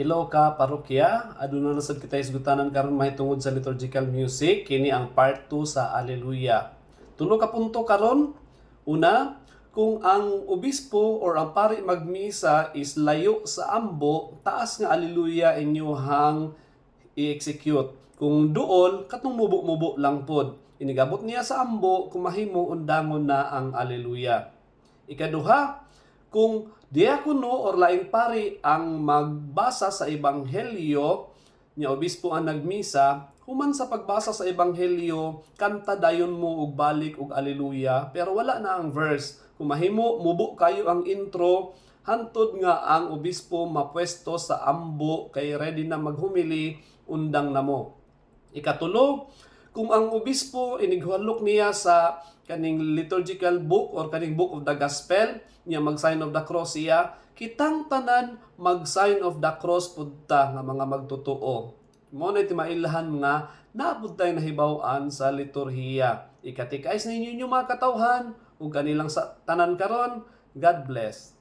Hello ka parokya, aduna na sad kita isgutanan karon mahitungod sa liturgical music kini ang part 2 sa Alleluia. Tulo ka punto karon. Una, kung ang obispo or ang pari magmisa is layo sa ambo, taas nga Alleluia inyuhang i-execute. Kung doon, katong mubo-mubo lang pod. Inigabot niya sa ambo, kung mahimo undangon na ang Alleluia. Ikaduha, kung diakono or laing pari ang magbasa sa ebanghelyo, niya obispo ang nagmisa, human sa pagbasa sa ebanghelyo, kanta dayon mo og balik og aleluya, pero wala na ang verse. Kung mahimo, mubo kayo ang intro, hantod nga ang obispo mapwesto sa ambo kay ready na maghumili, undang na mo. Ikatulo, kung ang obispo inighalok niya sa kaning liturgical book or kaning book of the gospel, niya mag-sign of the cross siya, kitang tanan mag-sign of the cross pudta nga mga magtotoo. Mo na iti mailahan nga naabot tayo nahibawan sa liturhiya. Ikatikais ninyo inyo mga katawhan ug kanilang sa tanan karon. God bless.